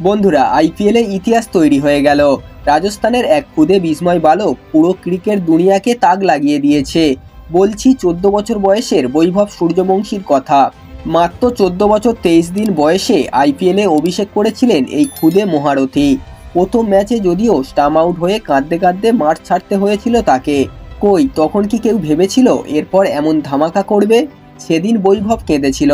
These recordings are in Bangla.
বন্ধুরা, আইপিএলে ইতিহাস তৈরি হয়ে গেল। রাজস্থানের এক খুদে বিস্ময় বালক পুরো ক্রিকেট দুনিয়াকে তাক লাগিয়ে দিয়েছে। বলছি চোদ্দ বছর বয়সের বৈভব সূর্যবংশীর কথা। মাত্র চোদ্দ বছর তেইশ দিন বয়সে আইপিএলে অভিষেক করেছিলেন এই খুদে মহারথী। প্রথম ম্যাচে যদিও স্টাম আউট হয়ে কাঁদতে কাঁদতে মাঠ ছাড়তে হয়েছিল তাকে। কই, তখন কি কেউ ভেবেছিল এরপর এমন ধামাকা করবে? সেদিন বৈভব কেঁদেছিল,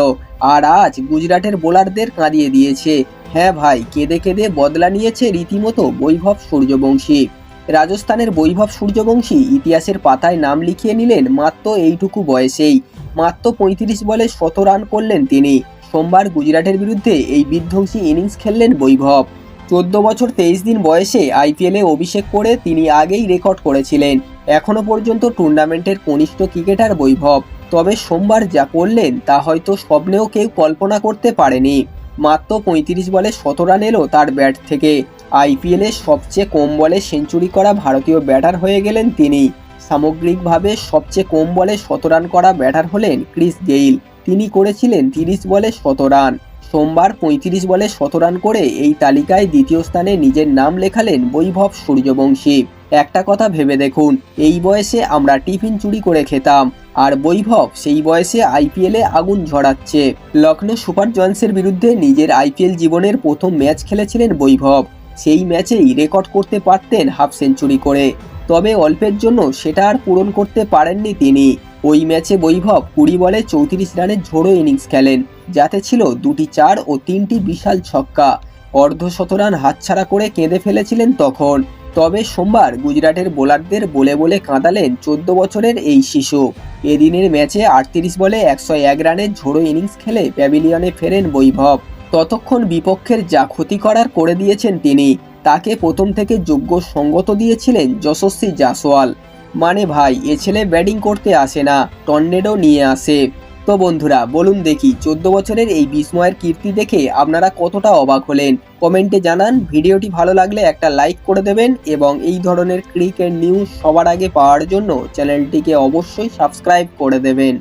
আর আজ গুজরাটের বোলারদের কাঁদিয়ে দিয়েছে। হ্যাঁ ভাই, কেঁদে কেঁদে বদলা নিয়েছে রীতিমতো বৈভব সূর্যবংশী। রাজস্থানের বৈভব সূর্যবংশী ইতিহাসের পাতায় নাম লিখিয়ে নিলেন মাত্র এইটুকু বয়সেই। মাত্র পঁয়ত্রিশ বলে শত রান করলেন তিনি। সোমবার গুজরাটের বিরুদ্ধে এই বিধ্বংসী ইনিংস খেললেন বৈভব। চোদ্দ বছর তেইশ দিন বয়সে আইপিএলে অভিষেক করে তিনি আগেই রেকর্ড করেছিলেন। এখনও পর্যন্ত টুর্নামেন্টের কনিষ্ঠ ক্রিকেটার বৈভব। তবে সোমবার যা করলেন তা হয়তো স্বপ্নেও কেউ কল্পনা করতে পারেনি। মাত্র পঁয়ত্রিশ বলে শত রান এলো তার ব্যাট থেকে। আইপিএলে সবচেয়ে কম বলে সেঞ্চুরি করা ভারতীয় ব্যাটার হয়ে গেলেন তিনি। সামগ্রিকভাবে সবচেয়ে কম বলে শত রান করা ব্যাটার হলেন ক্রিস গেইল। তিনি করেছিলেন তিরিশ বলে শত রান। সোমবার পঁয়ত্রিশ বলে শত রান করে এই তালিকায় দ্বিতীয় স্থানে নিজের নাম লেখালেন বৈভব সূর্যবংশী। একটা কথা ভেবে দেখুন, এই বয়সে আমরা টিফিন চুরি করে খেতাম, আর বৈভব সেই বয়সে আইপিএলে আগুন ঝরাচ্ছে। লখনৌ সুপার জয়েন্টসের বিরুদ্ধে নিজের আইপিএল জীবনের প্রথম ম্যাচ খেলেছিলেন বৈভব। সেই ম্যাচেই রেকর্ড করতে পারতেন হাফ সেঞ্চুরি করে। তবে অল্পের জন্য সেটা আর পূরণ করতে পারেননি তিনি। ওই ম্যাচে বৈভব কুড়ি বলে চৌত্রিশ রানের ঝোড়ো ইনিংস খেলেন, যাতে ছিল দুটি চার ও তিনটি বিশাল ছক্কা। অর্ধশতরান হাতছাড়া করে কেঁদে ফেলেছিলেন তখন। তবে সোমবার গুজরাটের বোলারদের বলে বলে কাঁদালেন চোদ্দ বছরের এই শিশু। এদিনের ম্যাচে আটত্রিশ বলে একশো এক রানের ঝোড়ো ইনিংস খেলে প্যাভিলিয়নে ফেরেন বৈভব। ততক্ষণ বিপক্ষের যা ক্ষতি করার করে দিয়েছেন তিনি, তাকে প্রথম থেকে যোগ্য সঙ্গত দিয়েছিলেন যশস্বী জাসওয়াল। মানে ভাই, এ ছেলে ব্যাটিং করতে আসে না, টর্নেডো নিয়ে আসে। তো বন্ধুরা, বলুন দেখি, চোদ্দ বছরের এই বিস্ময়ের কীর্তি দেখে আপনারা কতটা অবাক হলেন? কমেন্টে জানান, ভিডিওটি ভালো লাগলে একটা লাইক করে দেবেন এবং এই ধরনের ক্রিকেট নিউজ সবার আগে পাওয়ার জন্য চ্যানেলটিকে অবশ্যই সাবস্ক্রাইব করে দেবেন।